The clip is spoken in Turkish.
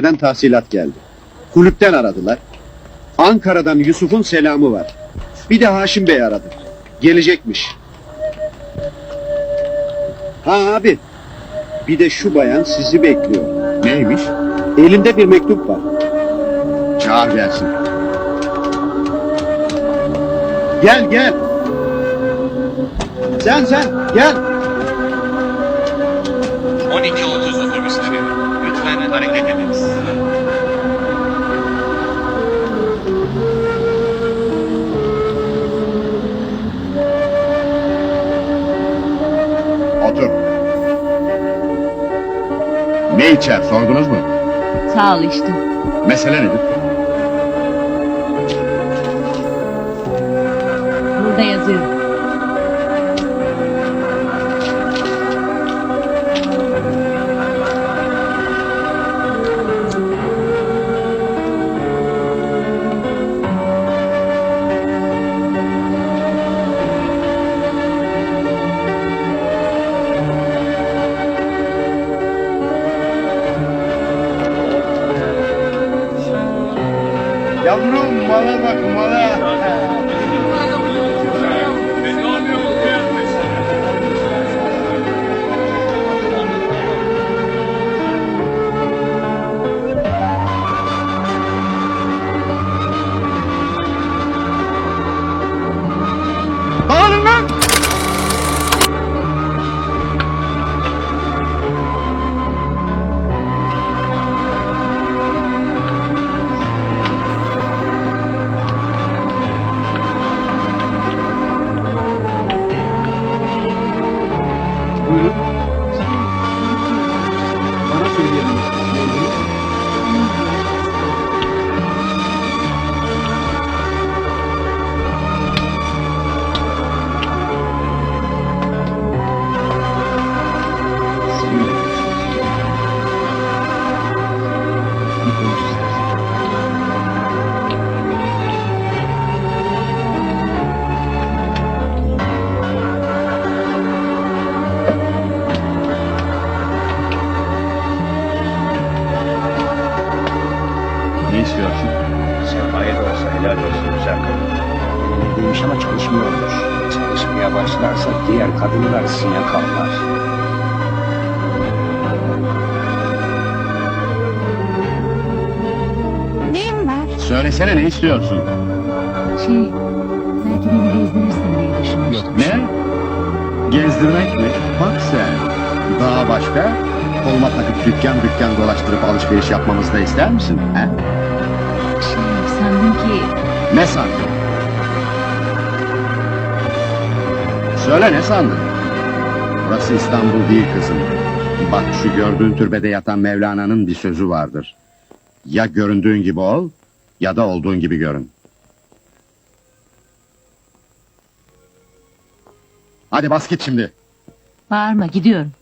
Neden tahsilat geldi. Kulüpten aradılar. Ankara'dan Yusuf'un selamı var. Bir de Haşim Bey aradı. Gelecekmiş. Ha abi. Bir de şu bayan sizi bekliyor. Neymiş? Elinde bir mektup var. Çağır gelsin. Gel gel. Sen sen gel. Ne içer sordunuz mu? Sağ ol işte. Mesele nedir? Burada yazıyor. Mabruk, mother, mother. Ne istiyorsun? Sermaye de olsa helal olsun güzel kadın. Demiş ama çalışmıyormuş. Çalışmaya başlarsa diğer kadınlar sinek kalmaz. Neyim var? Söylesene ne istiyorsun? Şey, belki beni gezdirirsin diye düşünmüştüm. Ne? Gezdirmek mi? Bak sen. Daha başka? Koluma takıp dükkan dükkan dolaştırıp alışveriş yapmamızı da ister misin? He? Ne sandın? Söyle ne sandın? Burası İstanbul değil kızım. Bak şu gördüğün türbede yatan Mevlana'nın bir sözü vardır. Ya göründüğün gibi ol ya da olduğun gibi görün. Hadi bas git şimdi. bağırma gidiyorum.